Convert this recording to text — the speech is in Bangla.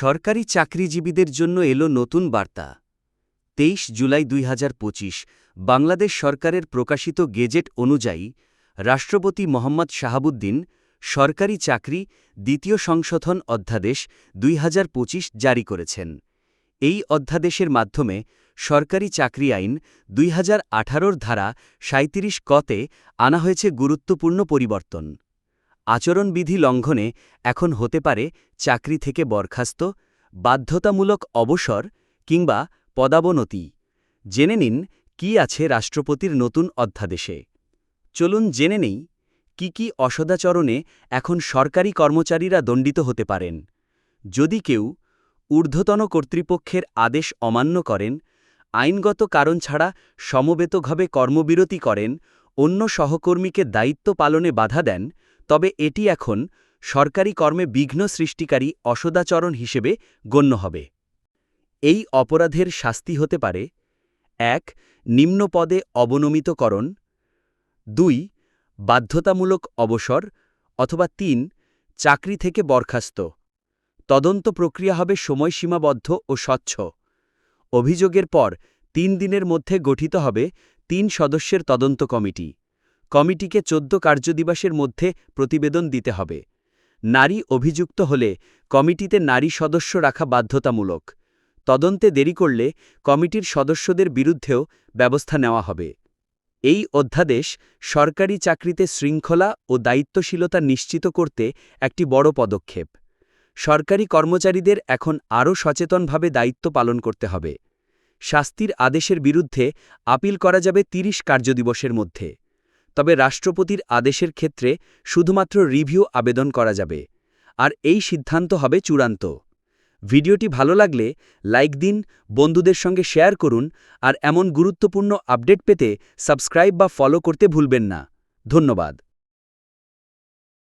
সরকারি চাকরিজীবীদের জন্য এলো নতুন বার্তা। তেইশ জুলাই দুই হাজার পঁচিশ, বাংলাদেশ সরকারের প্রকাশিত গেজেট অনুযায়ী, রাষ্ট্রপতি মোহাম্মদ শাহাবুদ্দিন, সরকারি চাকরি, দ্বিতীয় সংশোধন অধ্যাদেশ দুই হাজার পঁচিশ জারি করেছেন। এই অধ্যাদেশের মাধ্যমে সরকারি চাকরি আইন দুই হাজার ধারা সাঁত্রিশ কতে আনা হয়েছে গুরুত্বপূর্ণ পরিবর্তন। আচরণবিধি লঙ্ঘনে এখন হতে পারে চাকরি থেকে বরখাস্ত, বাধ্যতামূলক অবসর কিংবা পদাবনতি। জেনে নিন কি আছে রাষ্ট্রপতির নতুন অধ্যাদেশে। চলুন জেনে নেই কি কি অসদাচরণে এখন সরকারি কর্মচারীরা দণ্ডিত হতে পারেন। যদি কেউ ঊর্ধ্বতন কর্তৃপক্ষের আদেশ অমান্য করেন, আইনগত কারণ ছাড়া সমবেতভাবে কর্মবিরতি করেন, অন্য সহকর্মীকে দায়িত্ব পালনে বাধা দেন তবে এটি এখন সরকারি কর্মে বিঘ্ন সৃষ্টিকারী অসদাচরণ হিসেবে গণ্য হবে। এই অপরাধের শাস্তি হতে পারে, এক নিম্ন পদে অবনমিতকরণ, দুই, বাধ্যতামূলক অবসর, অথবা তিন, চাকরি থেকে বরখাস্ত। তদন্ত প্রক্রিয়া হবে সময়সীমাবদ্ধ ও স্বচ্ছ। অভিযোগের পর তিন দিনের মধ্যে গঠিত হবে তিন সদস্যের তদন্ত কমিটি। কমিটিকে চোদ্দ কার্যদিবসের মধ্যে প্রতিবেদন দিতে হবে। নারী অভিযুক্ত হলে কমিটিতে নারী সদস্য রাখা বাধ্যতামূলক। তদন্তে দেরি করলে কমিটির সদস্যদের বিরুদ্ধেও ব্যবস্থা নেওয়া হবে। এই অধ্যাদেশ সরকারি চাকরিতে শৃঙ্খলা ও দায়িত্বশীলতা নিশ্চিত করতে একটি বড় পদক্ষেপ। সরকারি কর্মচারীদের এখন আরও সচেতনভাবে দায়িত্ব পালন করতে হবে। শাস্তির আদেশের বিরুদ্ধে আপিল করা যাবে ৩০ কার্যদিবসের মধ্যে। তবে রাষ্ট্রপতির আদেশের ক্ষেত্রে শুধুমাত্র রিভিউ আবেদন করা যাবে। আর এই সিদ্ধান্ত হবে চূড়ান্ত। ভিডিওটি ভালো লাগলে লাইক দিন, বন্ধুদের সঙ্গে শেয়ার করুন, আর এমন গুরুত্বপূর্ণ আপডেট পেতে সাবস্ক্রাইব বা ফলো করতে ভুলবেন না। ধন্যবাদ।